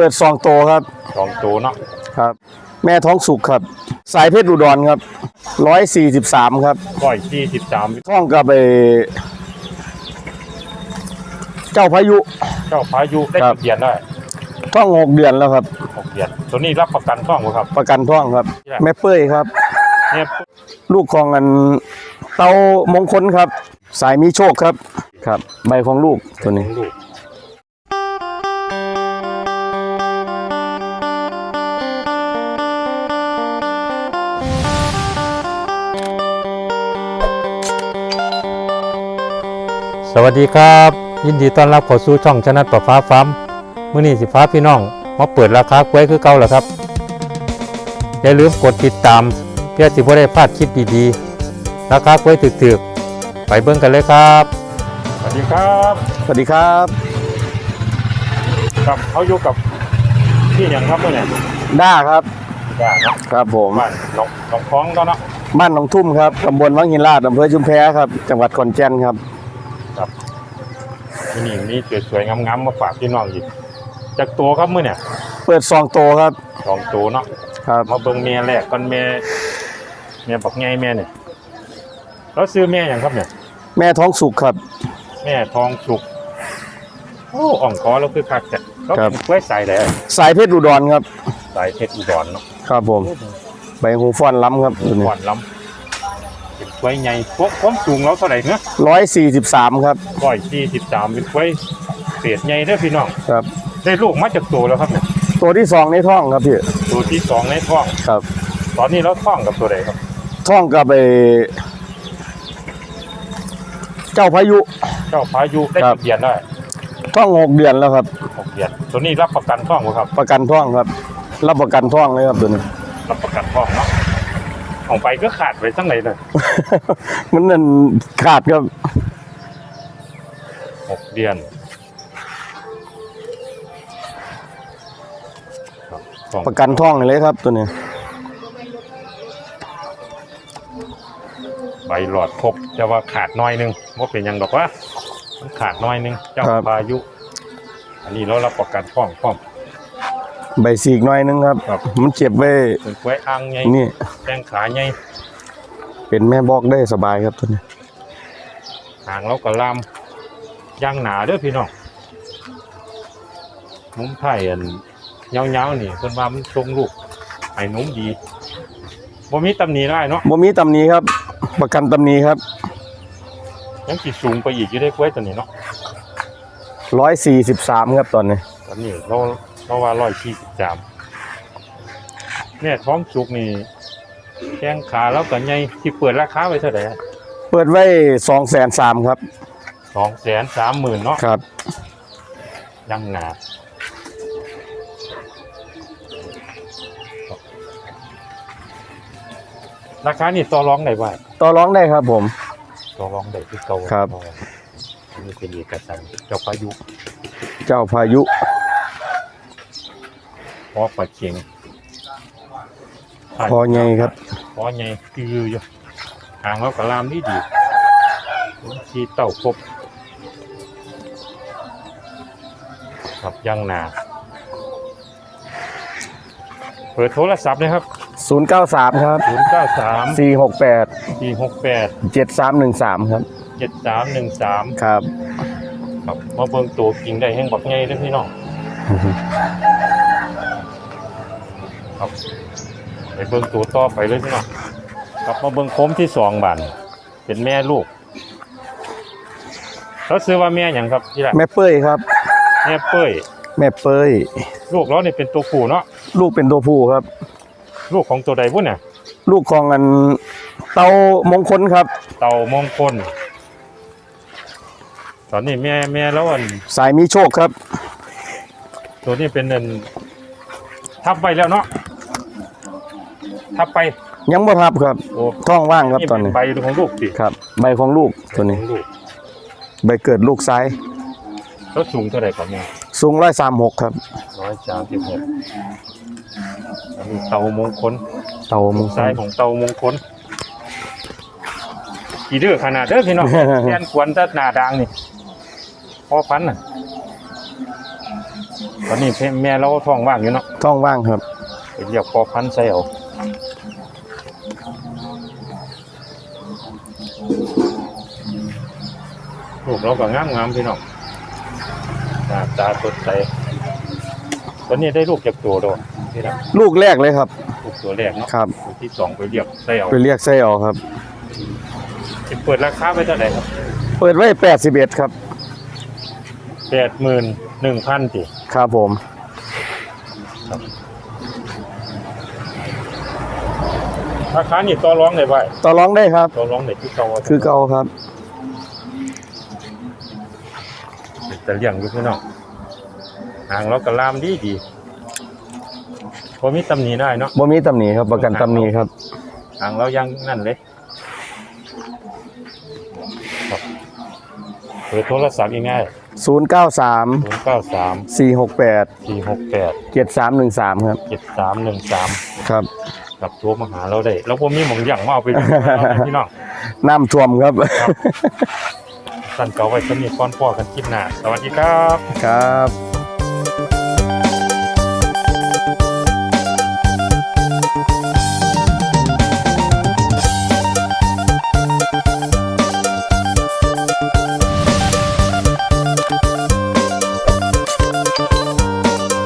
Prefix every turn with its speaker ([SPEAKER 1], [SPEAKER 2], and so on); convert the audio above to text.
[SPEAKER 1] ปิดซองโตครับ
[SPEAKER 2] สองตัวเนาะ
[SPEAKER 1] ครับ แม่ท้องสุกครับ สายเพชรอุดรครับร้อยสี่สิบสามครับ
[SPEAKER 2] ร้อยสี่สิบสาม
[SPEAKER 1] ท้องกับไปเจ้าพายุ
[SPEAKER 2] เจ้าพายุได้
[SPEAKER 1] ครับ
[SPEAKER 2] กี่เดือนได้
[SPEAKER 1] ท้องหกเดือนแล้วครับ
[SPEAKER 2] หกเดือนตัวนี้รับประกันท่องบ่ครับ
[SPEAKER 1] ประกันท้องครับ
[SPEAKER 2] ครับ
[SPEAKER 1] แม่เป้ยครับ
[SPEAKER 2] เนี่ย
[SPEAKER 1] ลูกของอันเตามงคลครับ สายมีโชคครับครับ ใบของลูกตัวนี้
[SPEAKER 2] สวัสดีครับ ยินดีต้อนรับเข้าสู่ช่องชนะต่อฟ้าฟ้าร์มมื้อนี้สิฟ้าพี่น้องมาเปิดราคากล้วยคือเก่าแล้วครับ อย่าลืมกดติดตาม เพื่อสิบ่ได้พลาดคลิปดีๆ ราคากล้วยถึกๆ ไปเบิ่งกันเลยครับ สวัสดีครับ
[SPEAKER 1] สวัสดีครับ
[SPEAKER 2] ครับเขาอยู่กับพี่หยังครับเนี่ย
[SPEAKER 1] ด้าครับ
[SPEAKER 2] บ้านเนาะ
[SPEAKER 1] ครับผม
[SPEAKER 2] บ้านหนองหนองคล้องแล้วเนาะ
[SPEAKER 1] บ้านหนองทุ่มครับตำบลวังหินลาดอำเภอชุมแพครับ จังหวัดขอนแก่นครับ
[SPEAKER 2] ที่นี่มีสวยๆงามๆมาฝากพี่น้องอีกจากตัวครับมื้อเนี่ย
[SPEAKER 1] เปิดซองโตครับ
[SPEAKER 2] สองตัวเนาะ
[SPEAKER 1] ครับ
[SPEAKER 2] มาเบิ่งแม่แรกก่อนแม่แม่บอกไงแม่เนี่ยแล้วซื้อแม่หยังครับเนี่ย
[SPEAKER 1] แม่ท้องสุกครับ
[SPEAKER 2] แม่ทองสุกโอ้อ่องคอแล้วคือคักแต่เขา
[SPEAKER 1] ครับ
[SPEAKER 2] เป็นกล้วยสายแหล่
[SPEAKER 1] สายเพชรอุดรครับ
[SPEAKER 2] สายเพชรอุดรเนาะ
[SPEAKER 1] ครับผม ใบหูฟ้อนล้ำครับตัวนี้
[SPEAKER 2] หวานล้ำ เป็นกล้วยใหญ่พวกความสูงเราเท่าไหร่เนาะ
[SPEAKER 1] ร้อยสี่สิบสามครับ
[SPEAKER 2] ร้อยสี่สิบสามเป็นกล้วยเศษใหญ่เด้อพี่น้อง
[SPEAKER 1] ครับ
[SPEAKER 2] ได้ลูกมาจากตัวแล้วครับเนี่ย
[SPEAKER 1] ตัวที่สองในท้องครับพี่
[SPEAKER 2] ตัวที่สองในท้อง
[SPEAKER 1] ครับ
[SPEAKER 2] ตอนนี้เราท้องกับตัวใดครับ
[SPEAKER 1] ท้องกับไปเจ้าพายุ
[SPEAKER 2] เจ้าพายุได้
[SPEAKER 1] ครับ
[SPEAKER 2] กี่เดือนได้
[SPEAKER 1] ท้องหกเดือนแล้วครับ
[SPEAKER 2] หกเดือนตัวนี้รับประกันท้องบ่ครับ
[SPEAKER 1] ประกันท้องครับ รับประกันท้องเลยครับตัวนี้
[SPEAKER 2] รับประกันท้องเนาะ ของไปก็ขาดไปทั้งไหนเลย
[SPEAKER 1] มันนั่นขาดครับ
[SPEAKER 2] หกเดือนครับท้อง
[SPEAKER 1] ประกันท้องเลยครับตัวนี้
[SPEAKER 2] ใบหลอดครบแต่ว่าขาดน้อยหนึงว่าเป็นหยังดอกว่ามันขาดน้อยหนึง เจ้าพายุ อันนี้เรารับประกันท้องพร้อม
[SPEAKER 1] ใบสีกหน่อยนึงครับ
[SPEAKER 2] ครับ
[SPEAKER 1] มันเจ็บไว้
[SPEAKER 2] เป็นกล้วยอ่างไง
[SPEAKER 1] นี่
[SPEAKER 2] แข้งขาไง
[SPEAKER 1] เป็นแม่บอกได้สบายครับตัวนี้
[SPEAKER 2] หางเราก็ลามย่างหนาเด้อพี่น้องนุ่มไผ่อันเงาๆนี่เพิ่นว่ามันทรงลูกไอ้นุ่มดีบ่มีตำหนิได้เนาะ
[SPEAKER 1] บ่มีตำหนี้ครับ ประกันตำหนี้ครับ
[SPEAKER 2] ยังสิสูงไปอีกอยู่ได้กล้วยตัวนี้เนาะ
[SPEAKER 1] ร้อยสี่สิบสามครับตอนนี้
[SPEAKER 2] ตอนนี้เราเราว่าร้อยสี่สิบสามเนี่ยท้องสุกนี่แข้งขาแล้วก็ใหญ่ที่เปิดราคาไว้เท่าไหร่
[SPEAKER 1] เปิดไว้สองแสนสามครับ
[SPEAKER 2] สองแสนสามหมื่นเนาะ
[SPEAKER 1] ครับ
[SPEAKER 2] ยังหนาราคานี่ต่อรองได้บ่
[SPEAKER 1] ต่อร้องได้ครับผม
[SPEAKER 2] ต่อรองได้ที่เก่า
[SPEAKER 1] ครับ
[SPEAKER 2] นี่เป็นเอกสารเจ้าพายุ
[SPEAKER 1] เจ้าพายุ
[SPEAKER 2] พอปัดเชียง
[SPEAKER 1] พอไงครับ
[SPEAKER 2] พอไงคืออยู่หางเรากระลามดีดีที่เต่าครบครับยังหนาเปิดโทรศัพท์นะครับ
[SPEAKER 1] 093 ครับ
[SPEAKER 2] 0 9 3
[SPEAKER 1] 468
[SPEAKER 2] 4 6 8
[SPEAKER 1] 7313 ครับ
[SPEAKER 2] 7 3 1 3
[SPEAKER 1] ครับ
[SPEAKER 2] ครับมาเบิ่งตัวจริงได้แห่งบักไงเด้อพี่น้อง ครับไปเบิ่งตัวต่อไปเลยพี่น้องครับมาเบิ่งโคมที่สองบานเป็นแม่ลูกเขาซื้อว่าแม่หยังครับที่ละ
[SPEAKER 1] แม่เป้ยครับ
[SPEAKER 2] แม่เป้ย
[SPEAKER 1] แม่เป้ย
[SPEAKER 2] ลูกเราเนี่ยเป็นตัวผู้เนาะ
[SPEAKER 1] ลูกเป็นตัวผู้ครับ
[SPEAKER 2] ลูกของตัวใดพุ่นเนี่ย
[SPEAKER 1] ลูกของอันเตามงคลครับ
[SPEAKER 2] เต่ามงคลตอนนี้แม่แม่แล้วอัน
[SPEAKER 1] สายมีโชคครับ
[SPEAKER 2] ตัวนี้เป็นอันทับไปแล้วเนาะ ทับไป
[SPEAKER 1] ยังบ่ทับครับ
[SPEAKER 2] โอ้
[SPEAKER 1] ท้องว่างครับตอนนี้
[SPEAKER 2] ใบของลูกสิ
[SPEAKER 1] ครับ ใบของลูกตัวนี้
[SPEAKER 2] ของลูก
[SPEAKER 1] ใบเกิดลูกซ้าย
[SPEAKER 2] แล้วสูงเท่าไหร่ครับเนี่ย
[SPEAKER 1] สูงร้อยสามหกครับ
[SPEAKER 2] ร้อยสามสิบหกอันนี้เต่ามงคล
[SPEAKER 1] เตามงค
[SPEAKER 2] ซ้า
[SPEAKER 1] ล
[SPEAKER 2] ยของเต่ามงคลกี่เด้อขนาดเด้อพี่น้อง แทนควรถ้าหน้าดังนี่พอพันน่ะตอนนี้แม่เราท้องว่างอยู่เนาะ
[SPEAKER 1] ท้องว่างครับ
[SPEAKER 2] ไปเรียกพอพันธุ์ใส่เอา ลูกเราก็งามงามๆพี่น้องหน้าตาสดใสตอนนี้ได้ลูกจากตัวโดนพี่น้อง
[SPEAKER 1] ลูกแรกเลยครับ
[SPEAKER 2] ลูกตัวแรกเนาะ
[SPEAKER 1] ครับ
[SPEAKER 2] ลูกที่สองไปเรียกใส่เอา
[SPEAKER 1] ไปเรียกไส้ออกครับ
[SPEAKER 2] จะเปิดราคาไปเท่าไหร่ครับ
[SPEAKER 1] เปิดไว้81ครับ
[SPEAKER 2] แปดหมื่นหนึ่งพันติ
[SPEAKER 1] ครับผม
[SPEAKER 2] ราคานี่ต่อร้องได้ไว้
[SPEAKER 1] ต่อรองได้ครับ
[SPEAKER 2] ต่อร้องได้ที่เก่า
[SPEAKER 1] คือเก่าครับ
[SPEAKER 2] แต่เลี้ยงอยู่พี่น้องหางเรากระลามดีดีพอมีตำหนิได้เนาะ
[SPEAKER 1] บ่มีตำหนิครับประกันตำหนิครับ
[SPEAKER 2] หางเรายังนั่นเลยครับเปิดโทรศัพท์ง่าย
[SPEAKER 1] 093
[SPEAKER 2] ศูนย์เก้าสาม
[SPEAKER 1] 468
[SPEAKER 2] สี่หกแปด
[SPEAKER 1] 7313ครับ
[SPEAKER 2] เจ็ดสามหนึ่งสาม
[SPEAKER 1] ครับ
[SPEAKER 2] กับโทรมาหาเราได้ แล้วพอมีหมองอย่างมาเอาไปดูพี่น้อง
[SPEAKER 1] น้ำท่วมครับ
[SPEAKER 2] สั่นเก่าไว้สนิทก้อนพ่อกันคลิปหน้า สวัสดีครับ
[SPEAKER 1] ครับ